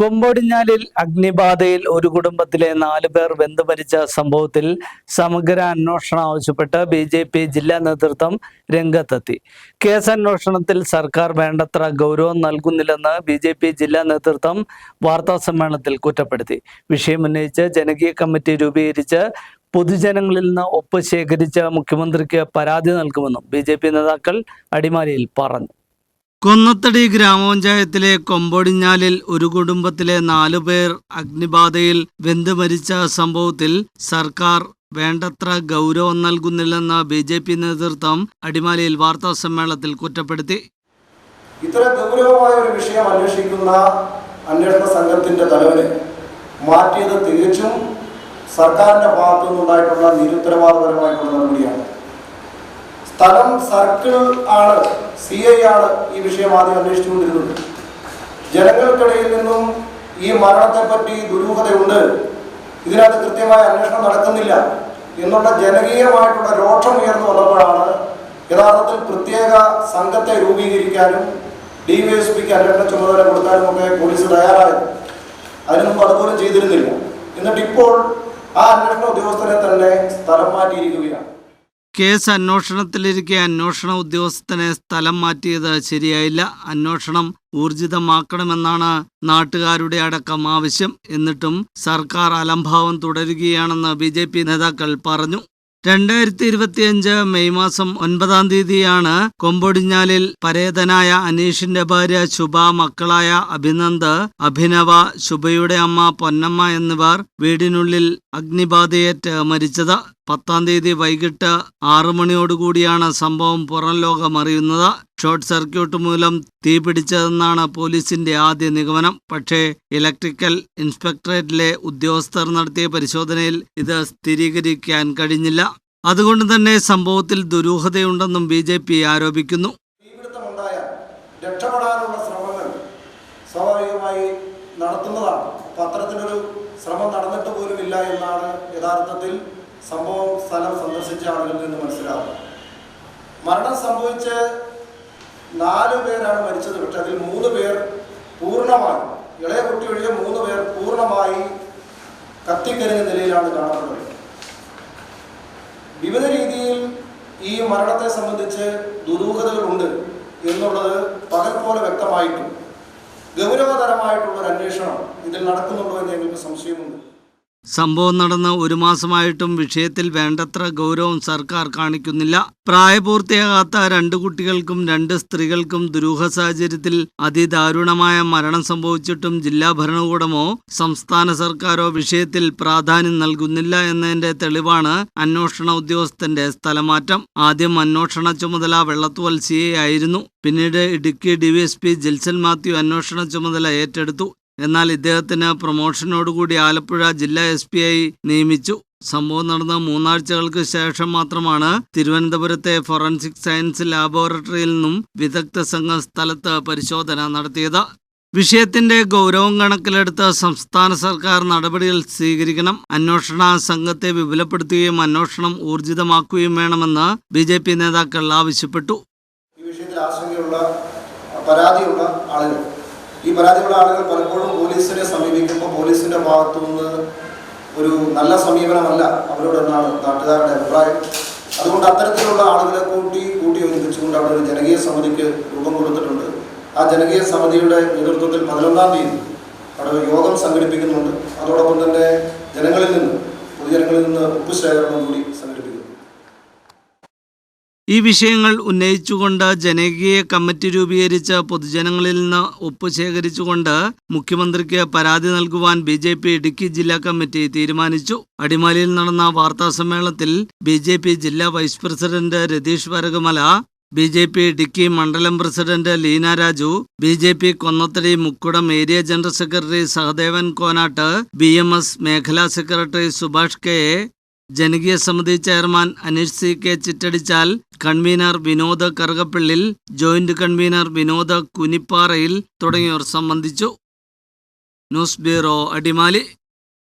കൊമ്പൊടിഞ്ഞാലിൽ അഗ്നിബാധയിൽ ഒരു കുടുംബത്തിലെ നാലു പേർ വെന്തുമരിച്ച സംഭവത്തിൽ സമഗ്ര അന്വേഷണം ആവശ്യപ്പെട്ട് ബി ജെ പി ജില്ലാ നേതൃത്വം രംഗത്തെത്തി. കേസ് അന്വേഷണത്തിൽ സർക്കാർ വേണ്ടത്ര ഗൗരവം നൽകുന്നില്ലെന്ന് ബി ജെ പി ജില്ലാ നേതൃത്വം വാർത്താ സമ്മേളനത്തിൽ കുറ്റപ്പെടുത്തി. വിഷയമുന്നയിച്ച് ജനകീയ കമ്മിറ്റി രൂപീകരിച്ച് പൊതുജനങ്ങളിൽ നിന്ന് ഒപ്പ് ശേഖരിച്ച് മുഖ്യമന്ത്രിക്ക് പരാതി നൽകുമെന്നും ബി നേതാക്കൾ അടിമാലിയിൽ പറഞ്ഞു. കൊന്നത്തടി ഗ്രാമപഞ്ചായത്തിലെ കൊമ്പൊടിഞ്ഞാലിൽ ഒരു കുടുംബത്തിലെ നാലു പേർ അഗ്നിബാധയിൽ വെന്ത് മരിച്ച സംഭവത്തിൽ സർക്കാർ വേണ്ടത്ര ഗൗരവം നൽകുന്നില്ലെന്ന് ബി ജെ പി നേതൃത്വം അടിമാലിയിൽ വാർത്താ സമ്മേളനത്തിൽ കുറ്റപ്പെടുത്തി. ഇത്ര ഗൗരവമായ ഒരു വിഷയം അന്വേഷിക്കുന്ന അന്വേഷണ സംഘത്തിന്റെ തലവനെ മാറ്റിയത് തികച്ചും സർക്കാരിന്റെ ഭാഗത്തു നിന്നുണ്ടായിട്ടുള്ള നിരുത്തരവാദപരമായിട്ടുള്ള നടപടിയാണ്. സ്ഥലം സർക്കിൾ ആണ് സി ഐ ആണ് ഈ വിഷയം ആദ്യം അന്വേഷിച്ചുകൊണ്ടിരുന്നത്. ജനങ്ങൾക്കിടയിൽ നിന്നും ഈ മരണത്തെപ്പറ്റി ദുരൂഹതയുണ്ട്. ഇതിനകത്ത് കൃത്യമായ അന്വേഷണം നടക്കുന്നില്ല. എന്നുള്ള ജനകീയമായിട്ടുള്ള രോഷം ഉയർന്നു വന്നപ്പോഴാണ് യഥാർത്ഥത്തിൽ പ്രത്യേക സംഘത്തെ രൂപീകരിക്കാനും ഡി വി എസ് പിക്ക് അന്വേഷണ ചുമതല കൊടുക്കാനും ഒക്കെ പോലീസ് തയ്യാറായത് അതിനൊന്നും പലപ്പോഴും ചെയ്തിരുന്നില്ല. എന്നിട്ട് ഇപ്പോൾ ആ അന്വേഷണ ഉദ്യോഗസ്ഥരെ തന്നെ സ്ഥലം മാറ്റിയിരിക്കുകയാണ്. കേസ് അന്വേഷണത്തിലിരിക്കെ അന്വേഷണ ഉദ്യോഗസ്ഥനെ സ്ഥലം മാറ്റിയത് ശരിയായില്ല. അന്വേഷണം ഊർജിതമാക്കണമെന്നാണ് നാട്ടുകാരുടെ അടക്കം ആവശ്യം. എന്നിട്ടും സർക്കാർ അലംഭാവം തുടരുകയാണെന്ന് ബി ജെ പി നേതാക്കൾ പറഞ്ഞു. രണ്ടായിരത്തി ഇരുപത്തിയഞ്ച് മെയ് മാസം ഒൻപതാം തീയതിയാണ് കൊമ്പൊടിഞ്ഞാലിൽ പരേതനായ അനീഷിന്റെ ഭാര്യ ശുഭ മക്കളായ അഭിനന്ദ് അഭിനവ ശുഭയുടെ അമ്മ പൊന്നമ്മ എന്നിവർ വീടിനുള്ളിൽ അഗ്നിബാധയേറ്റ് മരിച്ചത്. പത്താം തീയതി വൈകിട്ട് ആറു മണിയോടുകൂടിയാണ് സംഭവം പുറം ലോകം അറിയുന്നത്. ഷോർട്ട് സർക്യൂട്ട് മൂലം തീപിടിച്ചതെന്നാണ് പോലീസിന്റെ ആദ്യ നിഗമനം. പക്ഷേ ഇലക്ട്രിക്കൽ ഇൻസ്പെക്ടറേറ്റിലെ ഉദ്യോഗസ്ഥർ നടത്തിയ പരിശോധനയിൽ ഇത് സ്ഥിരീകരിക്കാൻ കഴിഞ്ഞില്ല. അതുകൊണ്ട് തന്നെ സംഭവത്തിൽ ദുരൂഹതയുണ്ടെന്നും ബി ജെ പി ആരോപിക്കുന്നു. നടത്തുന്നതാണ്. പത്രത്തിനൊരു ശ്രമം നടന്നിട്ട് പോലും എന്നാണ് യഥാർത്ഥത്തിൽ സംഭവം സ്ഥലം സന്ദർശിച്ച ആളുകളിൽ നിന്ന് മനസ്സിലാവുന്നത്. മരണം സംഭവിച്ച് നാല് പേരാണ് മരിച്ചത്. പക്ഷെ അതിൽ മൂന്ന് പേർ പൂർണമായി ഇളയ കുട്ടി ഒഴികെ മൂന്ന് പേർ പൂർണമായി കത്തിക്കരിഞ്ഞ നിലയിലാണ് കാണപ്പെടുന്നത്. വിവിധ രീതിയിൽ ഈ മരണത്തെ സംബന്ധിച്ച് ദുരൂഹതകളുണ്ട് എന്നുള്ളത് പകൽ പോലെ വ്യക്തമായിട്ടും ഗൗരവതരമായിട്ടുള്ളൊരു അന്വേഷണം ഇതിൽ നടക്കുന്നുണ്ടോ എന്ന് ഞങ്ങൾക്ക് സംശയമുണ്ട്. സംഭവം നടന്ന് ഒരു മാസമായിട്ടും വിഷയത്തിൽ വേണ്ടത്ര ഗൗരവം സർക്കാർ കാണിക്കുന്നില്ല. പ്രായപൂർത്തിയാകാത്ത രണ്ട് കുട്ടികൾക്കും രണ്ട് സ്ത്രീകൾക്കും ദുരൂഹ സാഹചര്യത്തിൽ അതിദാരുണമായ മരണം സംഭവിച്ചിട്ടും ജില്ലാ ഭരണകൂടമോ സംസ്ഥാന സർക്കാരോ വിഷയത്തിൽ പ്രാധാന്യം നൽകുന്നില്ല എന്നതിന്റെ തെളിവാണ് അന്വേഷണ ഉദ്യോഗസ്ഥന്റെ സ്ഥലമാറ്റം. ആദ്യം അന്വേഷണ ചുമതല വെള്ളത്തുവൽ സി ആയിരുന്നു. പിന്നീട് ഇടുക്കി ഡിവിഎസ്പി ജിൽസൻ മാത്യു അന്വേഷണ ചുമതല ഏറ്റെടുത്തു. എന്നാൽ ഇദ്ദേഹത്തിന് പ്രൊമോഷനോടുകൂടി ആലപ്പുഴ ജില്ലാ എസ് പി ആയി നിയമിച്ചു. സംഭവം നടന്ന മൂന്നാഴ്ചകൾക്ക് ശേഷം മാത്രമാണ് തിരുവനന്തപുരത്തെ ഫോറൻസിക് സയൻസ് ലാബോറട്ടറിയിൽ നിന്നും വിദഗ്ധ സംഘം സ്ഥലത്ത് പരിശോധന നടത്തിയത്. വിഷയത്തിന്റെ ഗൗരവം കണക്കിലെടുത്ത് സംസ്ഥാന സർക്കാർ നടപടികൾ സ്വീകരിക്കണം. അന്വേഷണ സംഘത്തെ വിപുലപ്പെടുത്തുകയും അന്വേഷണം ഊർജിതമാക്കുകയും വേണമെന്ന് ബി ജെ പി നേതാക്കൾ ആവശ്യപ്പെട്ടു. ഈ വിഷയത്തിൽ ആശങ്കയുള്ള പരാതിയുള്ള ആളുകൾ ഈ പരാതിയുള്ള ആളുകൾ പലപ്പോഴും പോലീസിനെ സമീപിക്കുമ്പോൾ പോലീസിന്റെ ഭാഗത്തുനിന്ന് ഒരു നല്ല സമീപനമല്ല അവരോടെന്നാണ് നാട്ടുകാരുടെ അഭിപ്രായം. അതുകൊണ്ട് അത്തരത്തിലുള്ള ആളുകളെ കൂട്ടി കൂട്ടി ഒരുമിച്ചുകൊണ്ട് അവിടെ ഒരു ജനകീയ സമിതിക്ക് രൂപം കൊടുത്തിട്ടുണ്ട്. ആ ജനകീയ സമിതിയുടെ നേതൃത്വത്തിൽ പതിനൊന്നാം തീയതി അവിടെ യോഗം സംഘടിപ്പിക്കുന്നുണ്ട്. അതോടൊപ്പം തന്നെ ജനങ്ങളിൽ നിന്ന് പൊതുജനങ്ങളിൽ നിന്ന് ഒപ്പ് ശേഖരണം കൂടി ഈ വിഷയങ്ങൾ ഉന്നയിച്ചുകൊണ്ട് ജനകീയ കമ്മിറ്റി രൂപീകരിച്ച് പൊതുജനങ്ങളിൽ നിന്ന് ഒപ്പ് ശേഖരിച്ചുകൊണ്ട് മുഖ്യമന്ത്രിക്ക് പരാതി നൽകുവാൻ ബി ജെ പി ഇടുക്കി ജില്ലാ കമ്മിറ്റി തീരുമാനിച്ചു. അടിമാലിയിൽ നടന്ന വാർത്താ സമ്മേളനത്തിൽ ബി ജെ പി ജില്ലാ vice president Ratheesh Varakumala B J P Idukki മണ്ഡലം president Leena Raju B J P Konnathady Mukkudam area general secretary Sahadevan Konattu B M S മേഖലാ secretary Subhash K ജനകീയ സമിതി chairman Aneesh C K Chittadichal convener Vinod Karukappillil joint convener Vinod Kunipparayil തുടങ്ങിയവർ സംബന്ധിച്ചു. News bureau Adimali.